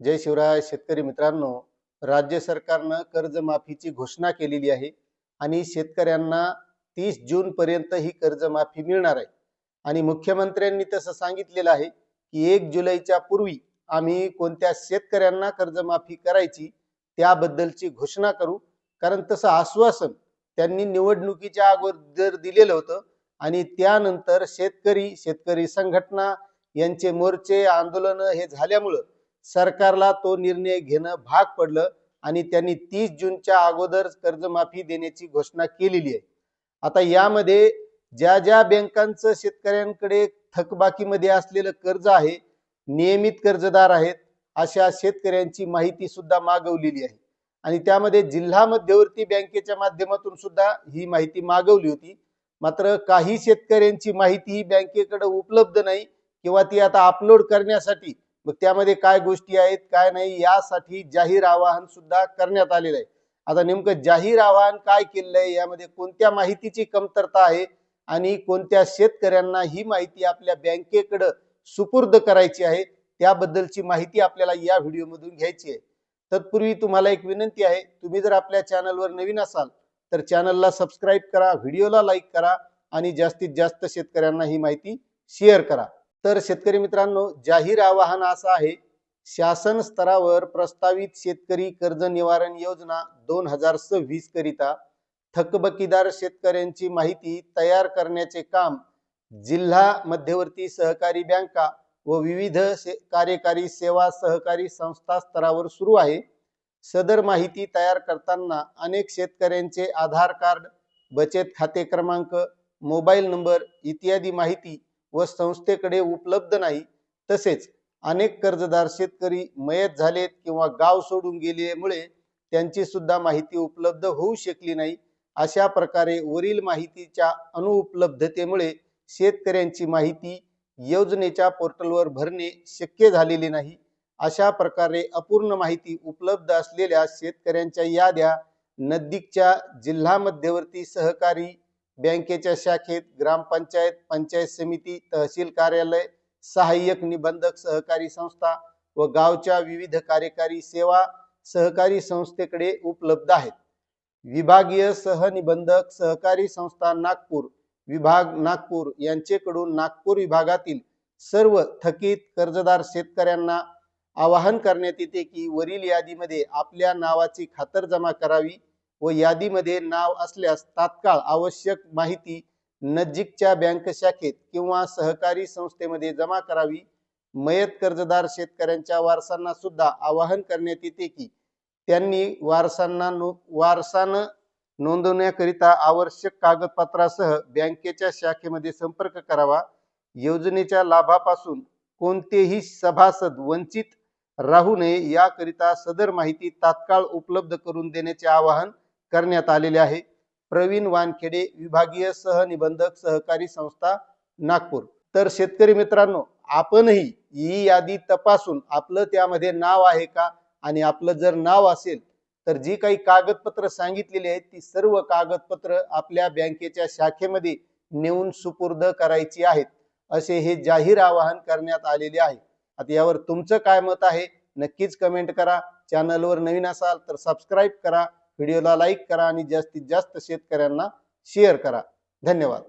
जय शिवराय. शेतकरी मित्रांनो राज्य सरकारनं कर्जमाफीची घोषणा केलेली आहे आणि शेतकऱ्यांना तीस जून पर्यंत ही कर्जमाफी मिळणार आहे. आणि मुख्यमंत्र्यांनी तसं सांगितलेलं आहे की एक जुलैच्या पूर्वी आम्ही कोणत्या शेतकऱ्यांना कर्जमाफी करायची त्याबद्दलची घोषणा करू. कारण तसं आश्वासन त्यांनी निवडणुकीच्या अगोदर दिलेलं होतं आणि त्यानंतर शेतकरी शेतकरी संघटना यांचे मोर्चे आंदोलन हे झाल्यामुळं सरकारला तो निर्णय घेणं भाग पडलं आणि त्यांनी तीस जूनच्या अगोदर कर्जमाफी देण्याची घोषणा केलेली आहे. आता यामध्ये ज्या ज्या बँकांचं शेतकऱ्यांकडे थकबाकीमध्ये असलेलं कर्ज आहे नियमित कर्जदार आहेत अशा शेतकऱ्यांची माहिती सुद्धा मागवलेली आहे. आणि त्यामध्ये जिल्हा मध्यवर्ती बँकेच्या माध्यमातून सुद्धा ही माहिती मागवली होती. मात्र काही शेतकऱ्यांची माहिती ही बँकेकडे उपलब्ध नाही किंवा ती आता अपलोड करण्यासाठी मग त्यामध्ये काय गोष्टी आहेत काय नाही यासाठी जाहीर आवाहन सुद्धा करण्यात आलेलं आहे. आता नेमकं जाहीर आवाहन काय केलेलं आहे यामध्ये कोणत्या माहितीची कमतरता आहे आणि कोणत्या शेतकऱ्यांना ही माहिती आपल्या बँकेकडं सुपूर्द करायची आहे त्याबद्दलची माहिती आपल्याला या व्हिडिओमधून घ्यायची आहे. तत्पूर्वी तुम्हाला एक विनंती आहे तुम्ही जर आपल्या चॅनलवर नवीन असाल तर चॅनलला सबस्क्राईब करा व्हिडिओला लाईक करा आणि जास्तीत जास्त शेतकऱ्यांना ही माहिती शेअर करा. तर शेतकरी मित्रांनो जाहीर आवाहन असं आहे शासन स्तरावर प्रस्तावित शेतकरी कर्ज निवारण योजना दोन हजार सव्वीस करिता थकबकीदार शेतकऱ्यांची माहिती तयार करण्याचे काम जिल्हा मध्यवर्ती सहकारी बँका व विविध से- कार्यकारी सेवा सहकारी संस्था स्तरावर सुरू आहे. सदर माहिती तयार करताना अनेक शेतकऱ्यांचे आधार कार्ड बचत खाते क्रमांक मोबाईल नंबर इत्यादी माहिती व संस्थेकडे उपलब्ध नाही. तसेच अनेक कर्जदार शेतकरी मयत झालेत किंवा गाव सोडून गेल्यामुळे त्यांची सुद्धा माहिती उपलब्ध होऊ शकली नाही. अशा प्रकारे वरील माहितीच्या अनुपलब्धतेमुळे शेतकऱ्यांची माहिती योजनेच्या पोर्टलवर भरणे शक्य झालेले नाही. अशा प्रकारे अपूर्ण माहिती उपलब्ध असलेल्या शेतकऱ्यांच्या याद्या नदीकच्या जिल्हा मध्यवर्ती सहकारी बँकेच्या शाखेत ग्रामपंचायत पंचायत समिती तहसील कार्यालय सहाय्यक निबंधक सहकारी संस्था व गावच्या विविध कार्यकारी सेवा सहकारी संस्थेकडे उपलब्ध आहेत. विभागीय सहनिबंधक सहकारी संस्था नागपूर विभाग नागपूर यांचेकडून नागपूर विभागातील सर्व थकीत कर्जदार शेतकऱ्यांना आवाहन करण्यात येते की वरील यादीमध्ये आपल्या नावाची खातरजमा करावी व यादीमध्ये नाव असल्यास तात्काळ आवश्यक माहिती नजीकच्या बँक शाखेत किंवा सहकारी संस्थेमध्ये जमा करावी. मयत कर्जदार शेतकऱ्यांच्या वारसांना सुद्धा आवाहन करण्यात येते की त्यांनी वारसांना नो वारसानं नोंदवण्याकरिता आवश्यक कागदपत्रासह बँकेच्या शाखेमध्ये संपर्क करावा. योजनेच्या लाभापासून कोणतेही सभासद वंचित राहू नये याकरिता सदर माहिती तात्काळ उपलब्ध करून देण्याचे आवाहन करण्यात आलेले आहे. प्रवीण वानखेडे विभागीय सहनिबंधक सहकारी संस्था नागपूर. तर शेतकरी मित्रांनो आपणही ही यादी तपासून आपलं त्यामध्ये नाव आहे का? आणि आपलं जर नाव असेल तर जी काही कागदपत्र सांगितलेली आहेत ती सर्व कागदपत्र आपल्या बँकेच्या शाखेमध्ये नेऊन सुपूर्द करायची आहेत. असे हे जाहीर आवाहन करण्यात आलेले आहे. आता यावर तुमचं काय मत आहे? नक्कीच कमेंट करा. चॅनलवर नवीन असाल तर सबस्क्राईब करा. व्हिडिओला लाईक करा आणि जास्तीत जास्त शेतकऱ्यांना शेअर करा. धन्यवाद.